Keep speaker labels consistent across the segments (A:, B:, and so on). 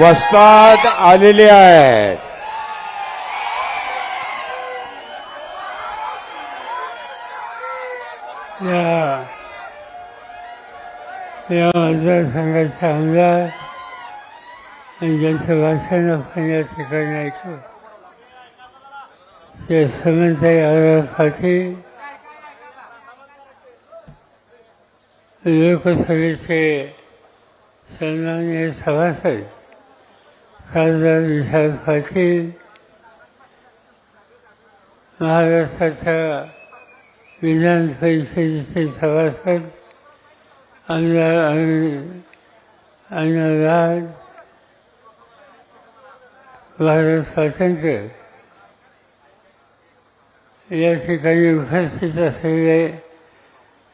A: वस्तात आलेले आहेत.
B: या. या आमदार आणि ज्यांचं भाषण आपण या ठिकाणी ऐकू ते समंत लोकसभेचे पाटील लोकसभेचे सन्माननीय सभासद खासदार विशाल पाटील महाराष्ट्राच्या विधान परिषदेचे सभासद आमदार अण्णाराज भारत स्वातंत्र्य. या ठिकाणी उपस्थित असलेले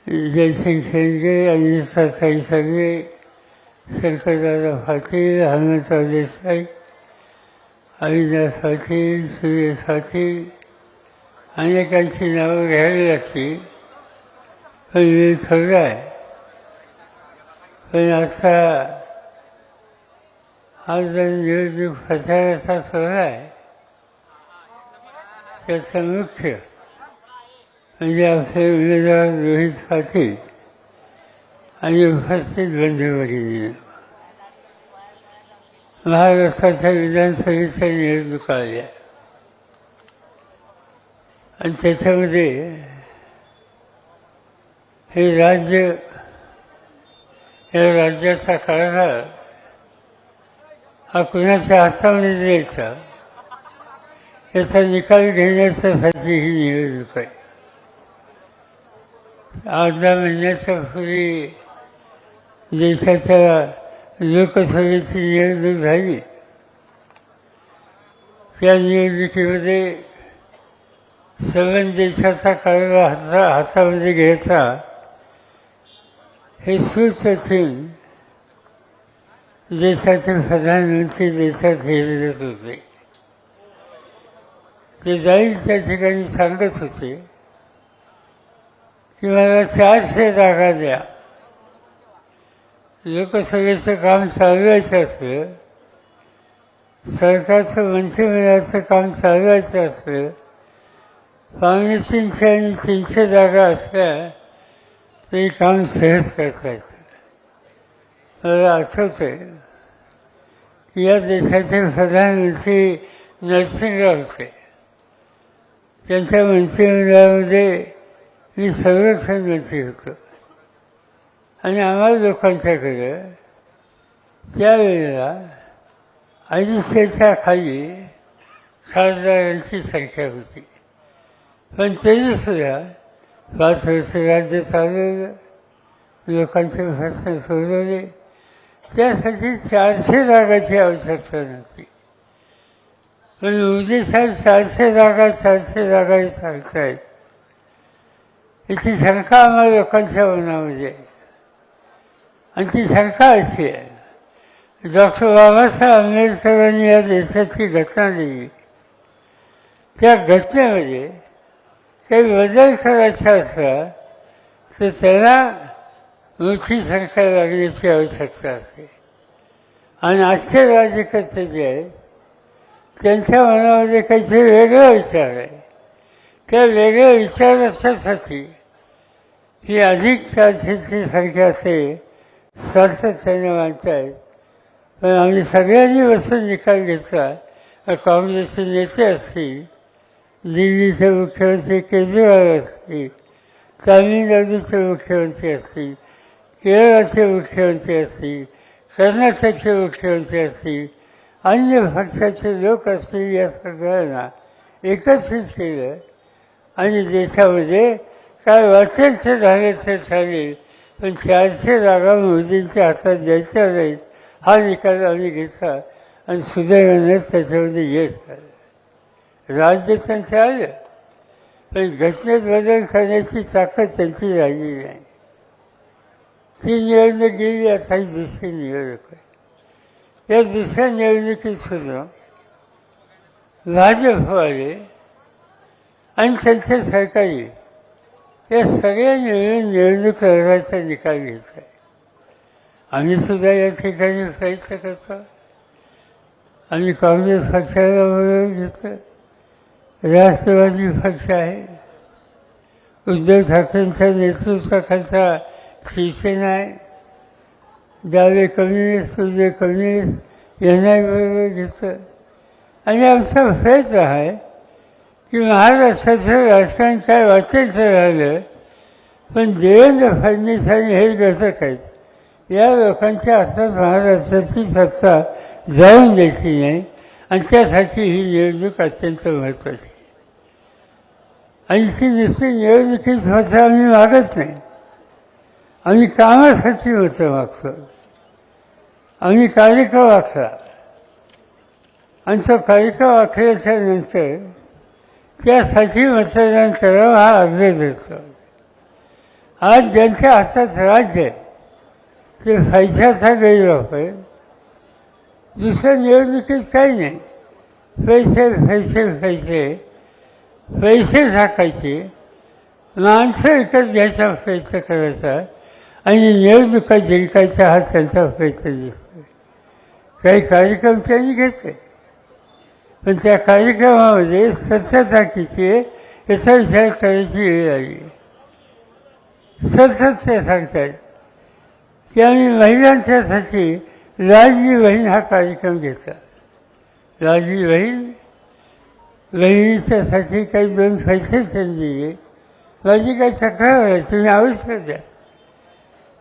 B: जयसिंग शेंडगे आणि साई सगळे शंकरदादा पाटील हनुमंतराव देसाई अविनाश पाटील सुरेश पाटील अनेकांची नावं घ्यावी लागतील पण वेळ थोडा आहे पण आता हा जो निवडणूक प्रचाराचा सोहळा आहे त्याचं मुख्य म्हणजे आपले उमेदवार रोहित पाटील आणि उपस्थित बंधुभगिनी महाराष्ट्राच्या विधानसभेच्या निवडणुका आल्या आणि त्याच्यामध्ये हे राज्य या राज्याचा कारभार हा कुणाच्या हातामध्ये द्यायचा याचा निकाल घेण्याच्यासाठी ही निवडणूक आहे. अर्धा महिन्याच्या पूर्वी देशाच्या लोकसभेची निवडणूक झाली. त्या निवडणुकीमध्ये सगळ्या देशाचा कारभार हाता हातामध्ये घ्यायचा. हे सुचून देशाचे प्रधानमंत्री देशात हिरत होते. ते जाईल त्या ठिकाणी सांगत होते की मला चारशे जागा द्या. लोकसभेचं काम चालवायचं असलं सरकारचं मंत्रिमंडळाचं काम चालवायचं असलं पावणे तीनशे आणि तीनशे जागा असल्या ते काम सहज करता येतं मला आठवतंय की या देशाचे प्रधानमंत्री नरसिंहराव होते. त्यांच्या मंत्रिमंडळामध्ये मी संरक्षण मंत्री होतो. आणि आम्हाला लोकांच्याकडे त्यावेळेला अडीचशेच्या खाली खासदारांची संख्या होती पण तरीसुद्धा पाच वर्ष राज्य चालवलं लोकांचे भाषण सोडवले त्यासाठी चारशे जागाची आवश्यकता नव्हती पण मोदी साहेब चारशे जागा चारशे जागा हे सांगतायत याची शंका आम्हाला लोकांच्या मनामध्ये आहे. आणि ती सरकार अशी आहे. डॉक्टर बाबासाहेब आंबेडकरांनी या देशाची घटना दिली. त्या घटनेमध्ये काही बदल करायचा असला तर त्याला मोठी संख्या लागण्याची आवश्यकता असते. आणि आजचे राज्यकर्ते जे आहेत त्यांच्या मनामध्ये काहीतरी वेगळा विचार आहे. त्या वेगळ्या विचाराच्यासाठी ही अधिक चारशेची संख्या असेल सातत्याने मानतायत पण आम्ही सगळ्यांनी बसून निकाल घेतला. काँग्रेसचे नेते असतील दिल्लीचे मुख्यमंत्री केजरीवाल असतील तामिळनाडूचे मुख्यमंत्री असतील केरळाचे मुख्यमंत्री असतील कर्नाटकचे मुख्यमंत्री असतील अन्य पक्षाचे लोक असतील या सगळ्यांना एकत्रित केलं. आणि देशामध्ये काय वाटेल ते झाले ते चालेल पण चारशे जागा मोदींच्या हातात द्यायच्या नाहीत. हा निकाल आम्ही घेतला. आणि सुदैवानेच त्याच्यामध्ये यश आलं. राज्य त्यांचं आलं. पण घटनेत बदल करण्याची ताकद त्यांची राहिली नाही. ती निवडणूक गेली आता ही दुसरी निवडणूक आहे. या दुसऱ्या निवडणुकीत सुद्धा आले आणि त्यांचे सरकारी या सगळ्या निर्णय निवडणूक लढवायचा निकाल घेतला आहे आम्ही सुद्धा या ठिकाणी प्रयत्न करतो आणि काँग्रेस पक्षाला बरोबर घेतलं. राष्ट्रवादी पक्ष आहे. उद्धव ठाकरेंच्या नेतृत्वाखालचा शिवसेना आहे. डावे कम्युनिस्ट उदय कम्युनिस्ट यांनाही बरोबर घेतलं. आणि आमचा प्रयत्न आहे की महाराष्ट्राचं राजकारण काय वाटेल तर राहिलं पण देवेंद्र फडणवीस आणि हे घटक आहेत या लोकांच्या हातात महाराष्ट्राची सत्ता जाऊन द्यायची नाही आणि त्यासाठी ही निवडणूक अत्यंत महत्त्वाची आणि ती नुसती निवडणुकीत मतं आम्ही मागत नाही. आम्ही कामासाठी मतं मागतो आम्ही कार्यक्रम आखला आणि तो कार्यक्रम आखल्याच्या नंतर त्यासाठी मतदान करावं हा अर्ज असतो आज ज्यांच्या हातात राज्य आहे ते पैशाचा गैरवापर दुसऱ्या निवडणुकीत काही नाही. पैसे पैसे पैसे पैसे टाकायचे माणसं विकत घ्यायचा प्रयत्न करायचा आणि निवडणुका जिंकायचा हा त्यांचा प्रयत्न दिसतो काही कार्यक्रम त्यांनी घेतले. पण त्या कार्यक्रमामध्ये स्वच्छता याचा विचार करायची वेळ आली. सतत ते सांगतात की आम्ही महिलांच्यासाठी लाडली बहीण हा कार्यक्रम घेतला. लाडली बहीण बहिणीच्यासाठी काही दोन पैसे त्यांनी दिले माझी काही तक्रार आहे तुम्ही आवश्यक द्या.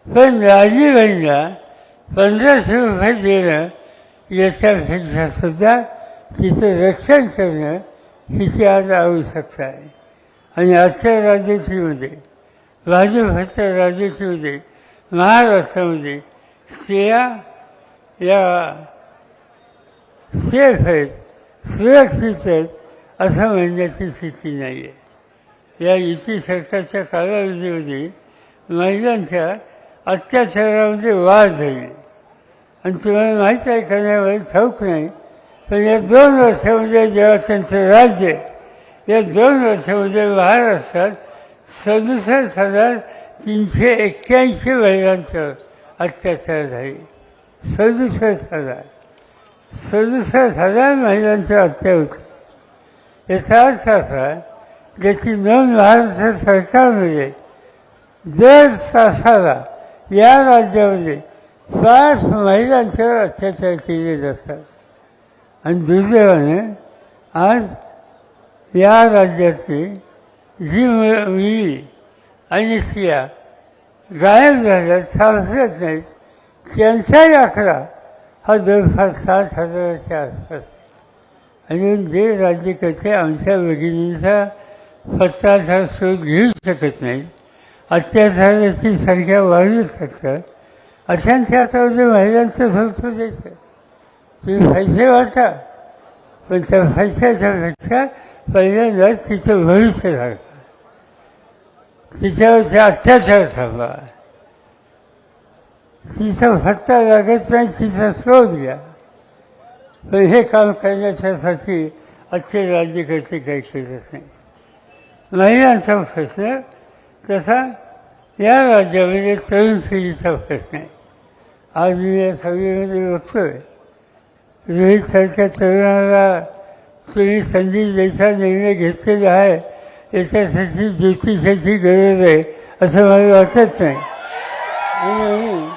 B: पण लाडली बहिणीला पंधराशे रुपये देणं याच्यापेक्षा सुद्धा तिचं रक्षण करणं हिची आज आवश्यकता आहे. आणि आजच्या राजश्रीमध्ये भाजपच्या राजश्रीमध्ये महाराष्ट्रामध्ये स्त्रिया या सेफ आहेत सुरक्षित आहेत असं म्हणण्याची स्थिती नाही आहे. या युती सरकारच्या कालावधीमध्ये महिलांच्या अत्याचारामध्ये वाढ झाली. आणि तुम्हाला माहीत आहे करण्यावर ठाऊक नाही पण या दोन वर्षामध्ये जेव्हा त्यांचं राज्य या दोन वर्षामध्ये महाराष्ट्रात सदुसष्ट हजार तीनशे एक्क्याऐंशी महिलांचं अत्याचार झाले. सदुसष्ट हजार. सदुसष्ट हजार महिलांची हत्या होती. याचा अर्थ असा ज्याची नोंद महाराष्ट्र सरकारमध्ये दर तासाला या राज्यामध्ये पाच महिलांच्यावर अत्याचार केले जातात. आणि दुर्दैवाने आज या राज्याची जी मुली आणि स्त्रिया गायब झाल्या सापडत नाहीत त्यांचाही आकडा हा जवळपास सात हजाराच्या आसपास. आणि जे राज्यकर्ते आमच्या भगिनींचा पत्ताचा शोध घेऊ शकत नाही अत्याचाराची संख्या वाढू शकतात अशांच्या हातामध्ये महिलांचं संस्कृत द्यायचं तुम्ही पैसे वाचा पण त्या पैशाच्या पहिल्यांदा तिचं भविष्य राखा तिच्यावरचे अत्याचार थांबा तिचा फत्ता लागत नाही तिचा शोध घ्या. पण हे काम करण्याच्यासाठी आजचे राज्यकर्ते काही करत नाही. महिलांचा प्रश्न तसा या राज्यामध्ये तरुण पिढीचा प्रश्न आहे. आज मी या सभेमध्ये बघतोय. रोहितसारख्या तरुणाला तुम्ही संधी द्यायचा निर्णय घेतलेला आहे याच्यासाठी ज्योतिषाची गरज आहे असं मला वाटत नाही. आणि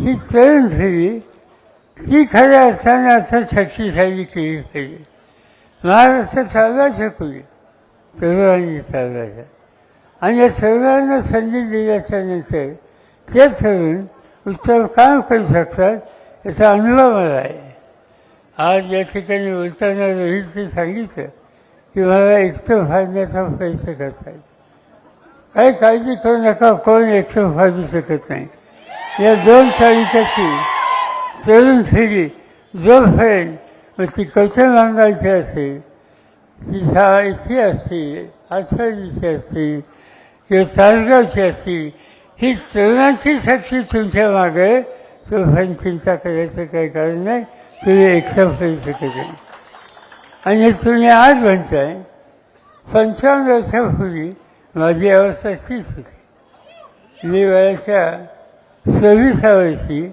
B: ही तरुण फेरी ती खऱ्या अर्थाने असं शक्तिशाली केली पाहिजे. महाराष्ट्र चालायचं शकली तरुणांनी चालायचं आणि या तरुणांना संधी दिल्याच्या नंतर ते तरुण उत्तम काम करू शकतात याचा अनुभव मला आहे. आज या ठिकाणी बोलताना रोहितने सांगितलं की मला एकटं फाडण्याचा प्रयत्न येईल काही काळजी करू नका कोण एकटं फाडू शकत नाही. या दोन तारीखाची तरुण पिढी जोपर्यंत मग ती कल्चर मांगायची असेल ती शाळेची असतील आठवडीची असतील किंवा तासगावची असतील ही तरुणाची शक्ती तुमच्या मागे तोपर्यंत चिंता करायचं काही कारण नाही. तुम्ही एकटं करू शकत आणि तुम्ही आज म्हणताय पंचावन्न वर्षापूर्वी माझी अवस्था तीच होती. मी वयाच्या सव्वीसा वर्षी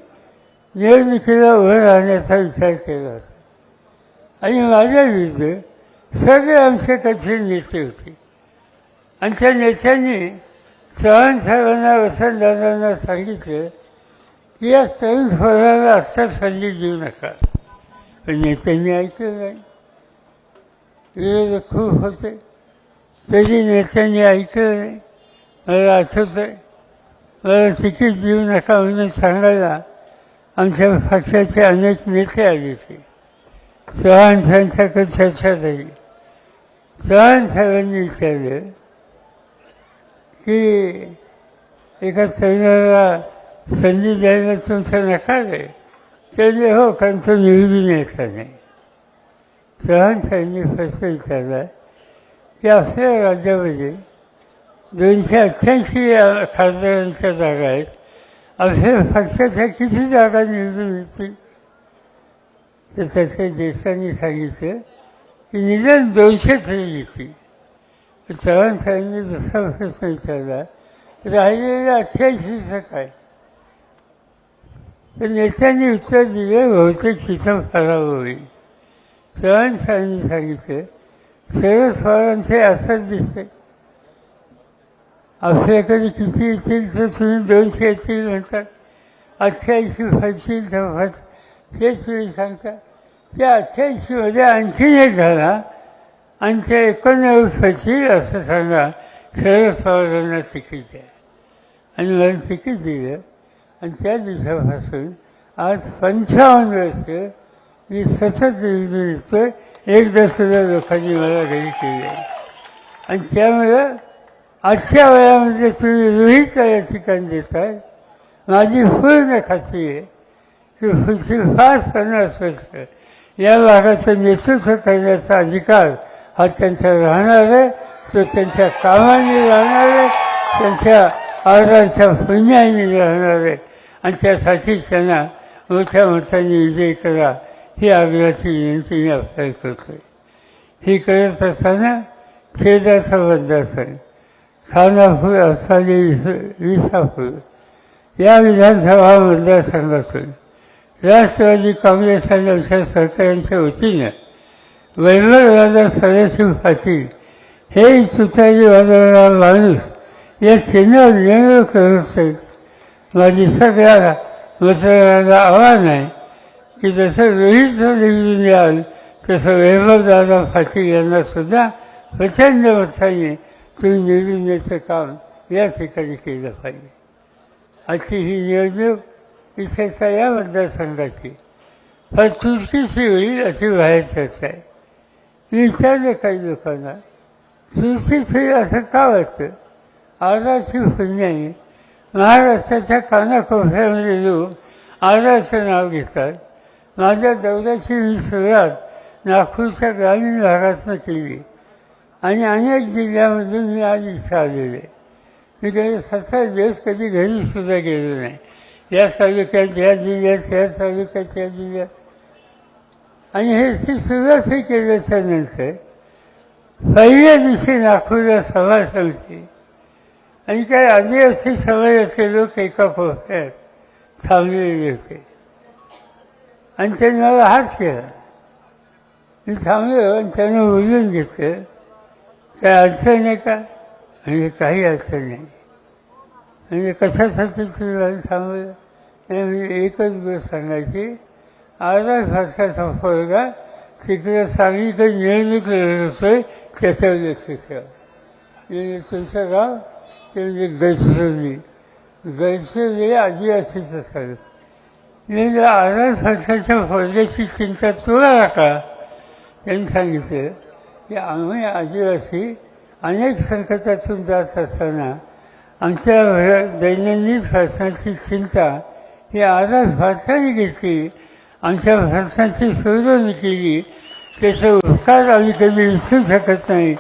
B: निवडणुकीला उभं राहण्याचा विचार केला होता. आणि माझ्या विरुद्ध सगळे आमचे कठीण नेते होते. आणि त्या नेत्यांनी चव्हाण साहेबांना वसंतदादांना सांगितलं की या तरुण पोराला आत्ता संधी देऊ नका. पण नेत्यांनी ऐकलं नाही विरोध खूप होते तरी नेत्यांनी ऐकलं नाही मला आठवतं आहे मला तिकीट देऊ नका म्हणून सांगायला आमच्या पक्षाचे अनेक नेते आले होते. चव्हाण साहेबांच्याकडे चर्चा झाली चव्हाण साहेबांनी विचारलं की एका तरुणाला संधी द्यायला तुमचा नकार आहे? त्याने हो कारण तो निवडून यायचा नाही सहन साहेबांनी प्रश्न विचारला की आपल्या राज्यामध्ये दोनशे अठ्ठ्याऐंशी खासदारांच्या जागा आहेत आपल्या पक्षाच्या किती जागा निवडून येतील तर त्याच्या देशांनी सांगितलं की निदान दोनशे तरी येतील तर चव्हाण साहेबांनी दुसरा प्रश्न विचारला राहिलेल्या अठ्ठ्याऐंशीचं काय तर नेत्यांनी उत्तर दिले बहुतेक शिथम फराव होईल चव्हाण साहेबांनी सांगितलं शरद पवारांचे असंच दिसते आपल्याकडे किती येतील तर तुम्ही दोनशे येतील म्हणतात अठ्ठ्याऐंशी फसतील तर फस ते तुम्ही सांगता त्या अठ्ठ्याऐंशीमध्ये आणखीन एक झाला आणि ते एकोणनव्वद फसतील असं सांगा शरद पवारांना तिकीट द्या आणि मला तिकीट दिलं आणि त्या दिवसापासून आज पंचावन्न वर्ष मी सतत निवडून एक एकदा सुद्धा लोकांनी मला घरी आहे. आणि त्यामुळं आजच्या वयामध्ये तुम्ही रोहित या ठिकाणी देताय. माझी पूर्ण खात्री आहे की पुढची पाच पन्नास वर्ष या भागाचं नेतृत्व करण्याचा अधिकार हा त्यांचा राहणार आहे. तो त्यांच्या कामाने राहणार आहे. त्यांच्या आर्डाच्या पुण्याने राहणार आहे. आणि त्यासाठी त्यांना मोठ्या मोठ्याने विजय करा ही आग्रहाची विनंती मी आपल्याला करतोय ही करत असताना खेदाचा मतदारसंघ खानापूर असाली विस विसापूर या विधानसभा मतदारसंघातून राष्ट्रवादी काँग्रेस आणि आमच्या सरकारांच्या वतीनं वैभवराजा सदाशिव पाटील हे तुतारी वादळाला माणूस या चिन्हावर निर्णय करत आहेत माझी सगळ्या मतदारांना आव्हान आहे की जसं रोहित निवडून याल तसं वैभवदादा पाटील यांनासुद्धा प्रचंड मताने तुम्ही निवडून याचं काम या ठिकाणी केलं पाहिजे अशी ही निवडणूक विशेषतः या मतदारसंघाची फार चुटकीची होईल अशी बाहेर चर्चा आहे मी विचारलं काही लोकांना चुटकीच असं का वाटतं आजाची पुण्याने महाराष्ट्राच्या कानाकोपऱ्यामध्ये येऊन आराचं नाव घेतात माझ्या दौऱ्याची मी सुरुवात नागपूरच्या ग्रामीण भागातनं केली. आणि अनेक जिल्ह्यामधून मी आज इथं आलेले मी कधी सतरा दिवस कधी घरीसुद्धा गेलो नाही. या तालुक्यात या जिल्ह्यात या तालुक्यात या जिल्ह्यात. आणि हे ती सुरुवातही केल्याच्यानंतर पहिल्या दिवशी नागपूरला सभा समिती आणि काही आदिवासी समाजाचे लोक एका कोपऱ्यात थांबलेले होते. आणि त्यांनी मला हात केला. मी थांबलो आणि त्यांना बोलून घेतलं. काय अडचण आहे का? म्हणजे काही अडचण नाही. म्हणजे कशासाठी तुम्ही सांगलं थांबवलं नाही म्हणजे एकच गोष्ट सांगायची. अर्धा वर्षाचा पोरगा तिकडे सांगलीकडे निवडणूक लढत असतोय त्याच्यावर लक्ष ठेवा. म्हणजे तुमचं गाव ते म्हणजे गडचिरोली गडचिरोली आदिवासीच असतात. म्हणजे अर्धा वर्षाच्या पोरग्याची चिंता तुला नका त्यांनी सांगितलं की आम्ही आदिवासी अनेक संकटातून जात असताना आमच्या दैनंदिन प्रश्नाची चिंता ही आजच भारताने घेतली आमच्या भारताची शोधून केली त्याचं उपकार आम्ही कधी विसरू शकत नाही.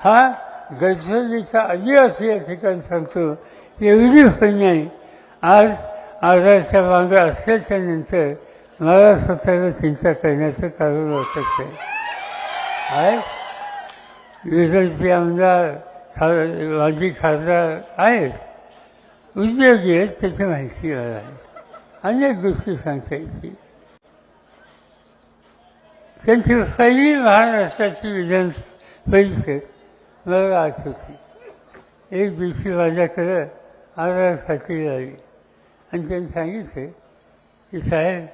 B: हा गडचिरोलीचा आदिवासी या ठिकाणी सांगतो एवढी पण नाही. आज आजारच्या मागे असल्याच्या नंतर मला स्वतःला चिंता करण्याचं कारण वाटत आहे. आहे विदर्भचे आमदार खा माजी खासदार आहेत. उद्योगी आहेत त्याची माहिती मला आहे. अनेक गोष्टी सांगता येतील. त्यांची पहिली महाराष्ट्राची विधान परिषद मला आठवते एक दिवशी माझ्याकडं आजार खात्री आली. आणि त्यांनी सांगितलं की साहेब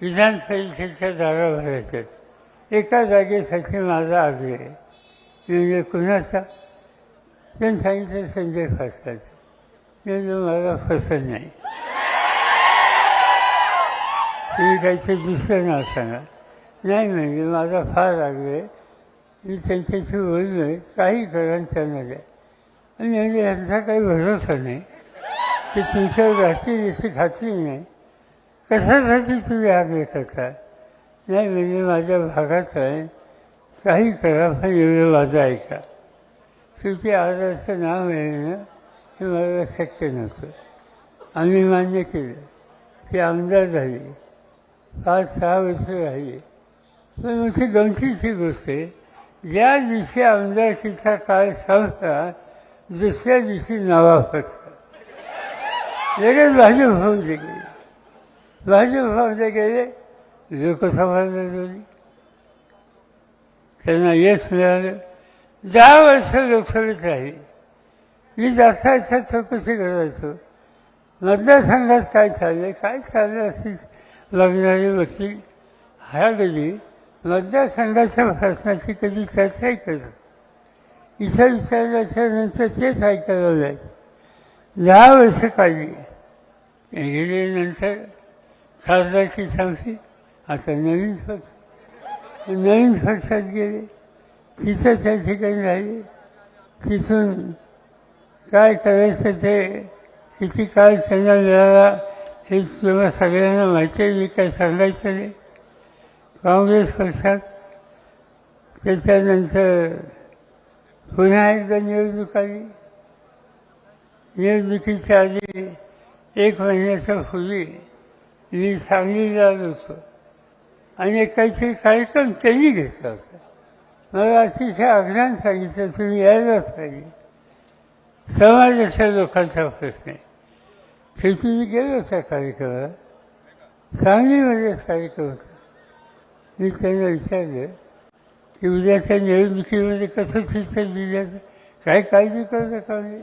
B: विधान परिषदेच्या जागा भरायच्यात एका जागेसाठी माझा आग्रह आहे. म्हणजे कुणाचा? त्यांनी सांगितलं संजय फासलाचा. म्हणजे मला फसत नाही. तुम्ही काहीतरी दुसरं नाव सांगा नाही म्हणजे माझा फार आग्रह आहे. मी त्यांच्याशी बोललो आहे काही करा त्यांना द्या आणि म्हणजे यांचा काही भरोसा नाही. की तुमच्यावर राहतील याची खात्री नाही. कशासाठी तुम्ही आग येत होता? नाही म्हणजे माझ्या भागाचं आहे. काही करा पण एवढं माझं ऐका. शेवटी आजारचं नाव येणं हे मला शक्य नव्हतं. आम्ही मान्य केलं. ती आमदार झाली. पाच सहा वर्ष राहिली. पण मोठी गमतीची गोष्ट आहे. ज्या दिवशी आमदारकीचा काळ संपला दुसऱ्या दिवशी नवा होता लगेच भाजप होऊन गेले. भाजप होऊन गेले लोकसभा लढवली त्यांना यश मिळालं. दहा वर्ष लोकसभेत राहिली. मी जास्त अच्छा चौकशी करायचो. मतदारसंघात काय चाललंय? काय चाललं अशी बघणारी वकील ह्या कधी? मतदारसंघाच्या प्रश्नाची कधी चर्चाही करत इथं विचारल्याच्या नंतर तेच ऐकायला मिळायचं दहा वर्ष काढली. गेल्यानंतर खासदारची संपली आता नवीन पक्ष. नवीन पक्षात गेले. तिथं त्या ठिकाणी राहिले. तिथून काय करायचं ते किती काळ त्यांना मिळाला हे तुम्हाला सगळ्यांना माहिती आहे. मी काय सांगायचं नाही. काँग्रेस पक्षात त्याच्यानंतर पुन्हा एकदा निवडणूक आली निवडणुकीच्या आधी एक महिन्याच्या पूर्वी मी सांगलीला आलो होतो. आणि काहीतरी कार्यक्रम त्यांनी घेतला होता. मला अतिशय आग्रहान सांगितलं तुम्ही यायलाच पाहिजे. समाजाच्या लोकांचा प्रश्न आहे. शेवटी मी गेलो त्या कार्यक्रमाला सांगलीमध्येच कार्यक्रम होता. मी त्यांना विचारलं की उद्या त्या निवडणुकीमध्ये कसं शिक्षण दिलं काय काळजी करू नका नाही?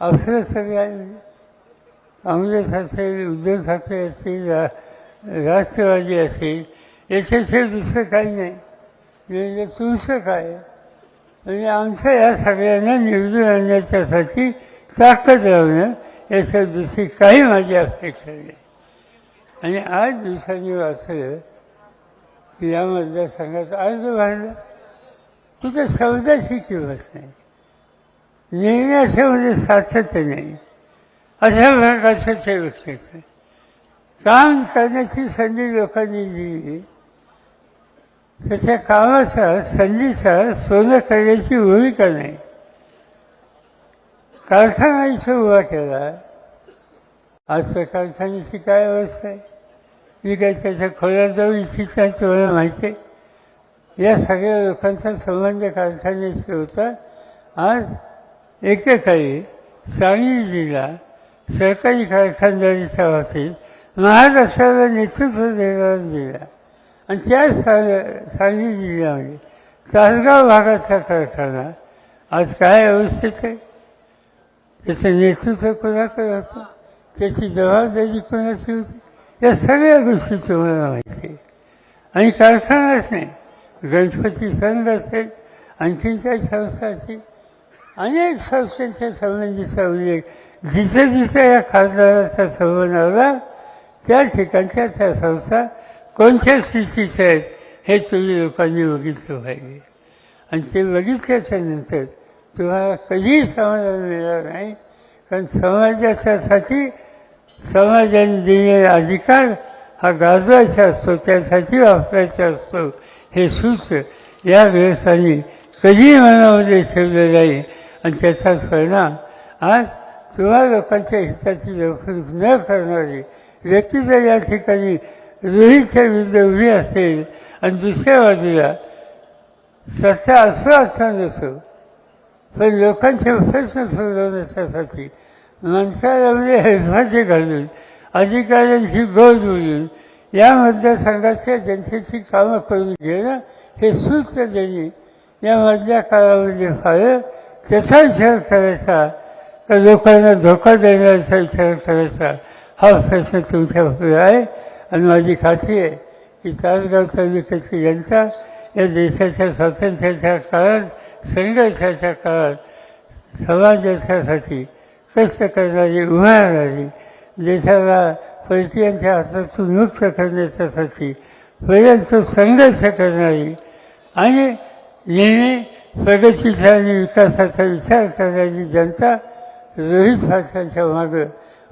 B: अवसर सगळे काँग्रेस असेल उद्धव ठाकरे असतील रा राष्ट्रवादी असेल याच्याशिवाय दुसरं काही नाही. म्हणजे तुमचं काय? म्हणजे आमचं या सगळ्यांना निवडून आणण्याच्यासाठी ताकद लावणं याच्या दुसरी काही माझी अपेक्षा नाही. आणि आठ दिवसांनी वाचलं या मतदारसंघात अर्ज वाढला तिथं शब्दाची किंमत नाही. लिहिण्याच्यामध्ये म्हणजे सातत्य नाही. अशा प्रकारचं ते व्यक्तीचं काम करण्याची संधी लोकांनी दिली. त्याच्या कामाचा संधीचा सोनं करण्याची भूमिका नाही. कारखाना इथं उभा केला. आज त्या कारखान्याची काय अवस्था आहे? मी काय त्याच्या खोल्यात जाऊन इच्छित नाही तुम्हाला माहिती आहे. या सगळ्या लोकांचा संबंध कारखान्याशी होता. आज एकेकाळी सांगली जिल्हा सरकारी कारखानदारीच्या बाबतीत महाराष्ट्राला नेतृत्व देणारा जिल्हा. आणि त्या सांगली जिल्ह्यामध्ये तासगाव भागाचा कारखाना आज काय अवस्थेत आहे? त्याचं नेतृत्व कोणाकडे होतं? त्याची जबाबदारी कोणाची होती? या सगळ्या गोष्टी तुम्हाला माहिती. आहे आणि कारखानाच नाही गणपती संघ असेल आणखीन काही संस्था असतील अनेक संस्थेच्या संबंधीचा उल्लेख जिथे जिथे या खासदाराचा संबंध आला त्या ठिकाणच्या त्या संस्था कोणत्या स्थितीच्या आहेत हे तुम्ही लोकांनी बघितलं पाहिजे. आणि ते बघितल्याच्या नंतर तुम्हाला कधीही समाधान मिळणार नाही कारण समाजाच्यासाठी समाजाने दिलेला अधिकार हा गाजवायचा असतो त्यासाठी वापरायचा असतो. हे सूत्र या व्यवस्थांनी कधीही मनामध्ये ठेवलं नाही आणि त्याचा परिणाम आज तुम्हा लोकांच्या हिताची लवकरच न करणारी व्यक्ती जर या ठिकाणी रोहितच्या विरुद्ध उभी असेल आणि दुसऱ्या बाजूला सत्ता असो असं नसो पण लोकांचे प्रश्न सोडवण्यासाठी माणसाला म्हणजे हेजमाचे घालून अधिकाऱ्यांची गळ बोलून या मतदारसंघाच्या जनतेची कामं करून घेणं हे सूत्र देणे या मधल्या काळामध्ये फार त्याचा विचार करायचा. का लोकांना धोका देण्याचा विचार करायचा. हा प्रश्न तुमच्यापुढे आहे. आणि माझी खात्री आहे की तासगाव तालुक्याची जनता या देशाच्या स्वातंत्र्याच्या काळात संघर्षाच्या काळात समाजासाठी कष्ट करणारी उभारणारी देशाला परकीयांच्या हातातून मुक्त करण्याच्यासाठी पर्यंत संघर्ष करणारी आणि नेहमी प्रगतीचा आणि विकासाचा विचार करणारी जनता रोहित भाषांच्या मागं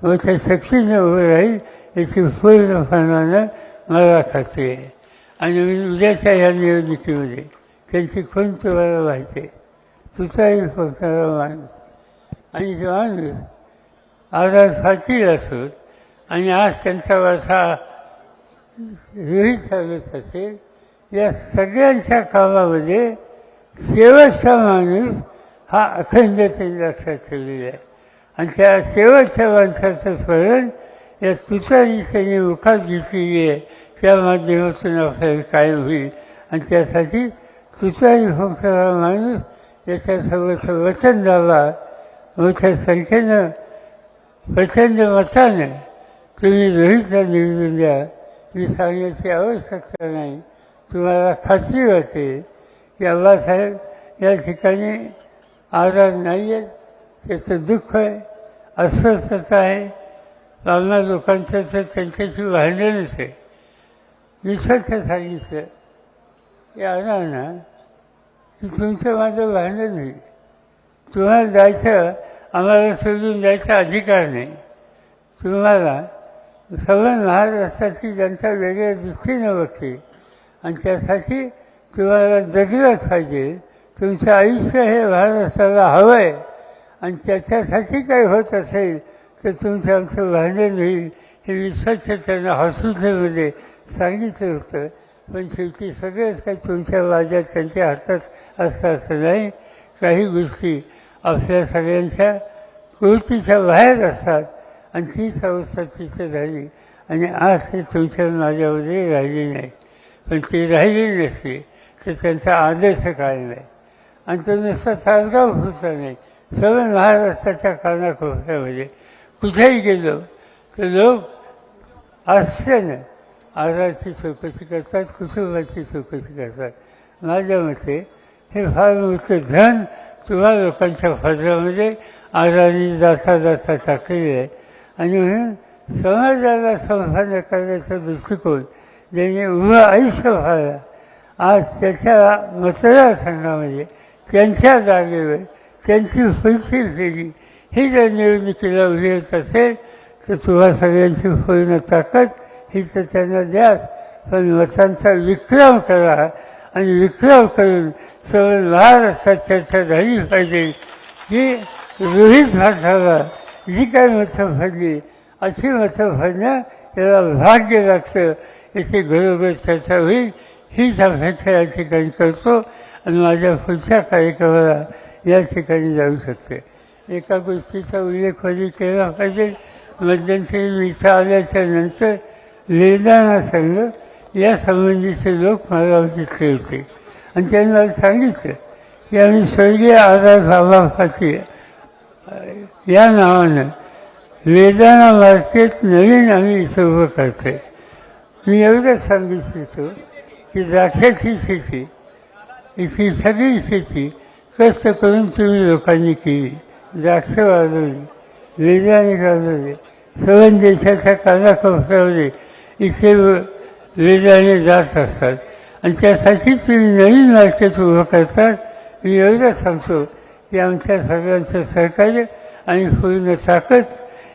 B: मोठ्या शक्तीने उभं राहील याची पूर्णपणानं मला खात्री आहे. आणि मी उद्याच्या ह्या निवडणुकीमध्ये त्यांची खून तुम्हाला माहिती आहे तुझाही फक्त मान आणि जो माणूस फाटील असोत आणि आज त्यांचा वारसा विहित चालत असेल या सगळ्यांच्या कामामध्ये शेवटचा माणूस हा अखंडतेने लक्षात ठेवलेला आहे. आणि त्या शेवटच्या माणसाचं स्मरण या तुतारी त्यांनी मुखात घेतलेली आहे. त्या माध्यमातून आपल्याला कायम होईल. आणि त्यासाठी तुतारी फक्तला माणूस याच्यासोबत वचन द्यावा. मोठ्या संख्येनं प्रचंड मताने तुम्ही रोहितला निवडून द्या मी सांगण्याची आवश्यकता नाही. तुम्हाला खात्री वाटते की अब्बासाहेब या ठिकाणी आजार नाही आहेत त्याचं दुःख आहे अस्वस्थता आहे. लावणार लोकांचं तर त्यांच्याशी भांडणच आहे. मी स्वच्छ सांगितलं या आणा ना की तुमचं माझं भांडण होईल. तुम्हाला जायचं आम्हाला सोडून जायचा अधिकार नाही. तुम्हाला सगळं महाराष्ट्राची जनता वेगळ्या दृष्टीनं बघते आणि त्यासाठी तुम्हाला जगलंच पाहिजे. तुमचं आयुष्य हे महाराष्ट्राला हवं आहे आणि त्याच्यासाठी काही होत असेल तर तुमचं आमचं भांडण होईल हे मी स्वच्छ त्यांना हॉस्पिटलमध्ये सांगितलं होतं. पण शेवटी सगळेच काही तुमच्या माझ्या त्यांच्या हातात असतं नाही. काही गोष्टी आपल्या सगळ्यांच्या कृतीच्या बाहेर असतात. आणि तीच अवस्था तिथे झाली आणि आज ती तुमच्या माझ्यामध्ये राहिली नाही. पण ती राहिली नसली तर त्यांचा आदर्श काय नाही आणि तो नुसता तासगाव होता नाही. सर्व महाराष्ट्राच्या कानाकोपऱ्यामध्ये म्हणजे. कुठेही गेलो तर लोक आश्चर्य. आजाराची चौकशी करतात कुटुंबाची चौकशी करतात. माझ्या मते हे फार मोठं धन किंवा लोकांच्या फजरामध्ये आजारी जाता जाता टाकलेलं आहे आणि म्हणून समाजाला संभाव्य करण्याचा दृष्टिकोन ज्याने उभं आयुष्य व्हायला आज त्याच्या मतदारसंघामध्ये त्यांच्या जागेवर त्यांची फैशी फेरी ही जर निवडणुकीला उभी येत असेल तर तुम्हा सगळ्यांची पूर्ण ताकद ही तर त्यांना द्यास पण मतांचा विक्रम करा आणि विक्रम करून सर्व महाराष्ट्रात चर्चा पाहिजे. की रोहित भाषाला जी काय मतं भरली अशी मतं भरणं त्याला भाग्य लागतं. याची घरोघर चर्चा होईल हीच अपेक्षा या ठिकाणी करतो आणि माझ्या पुढच्या कार्यक्रमाला या ठिकाणी जाऊ शकते. एका गोष्टीचा उल्लेख वगैरे केला पाहिजे? मध्यंतरी इथं आल्याच्यानंतर लेदाना संघ या संबंधीचे लोक मला भेटले होते आणि त्यांना सांगितलं की आम्ही स्वर्गीय आधार बाबासाठी या नावानं वेदाना मार्केट नवीन आम्ही इथं उभं आहे मी एवढंच सांगू इच्छितो की द्राक्षाची शेती इथली सगळी शेती कष्ट करून तुम्ही लोकांनी केली. द्राक्ष वाजवली वेदाने गाजवले सवन देशाच्या कानाकोपऱ्यामध्ये इथे वेदाने जात असतात. आणि त्यासाठी तुम्ही नवीन मार्केट उभं करतात. मी एवढंच सांगतो की आमच्या सगळ्यांचं सहकार्य आणि पूर्ण ताकद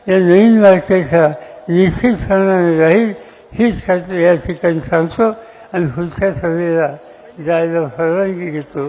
B: या नवीन मार्केटला निश्चितपणाने राहील हीच खात्री या ठिकाणी सांगतो आणि पुढच्या सभेला जायला परवानगी घेतो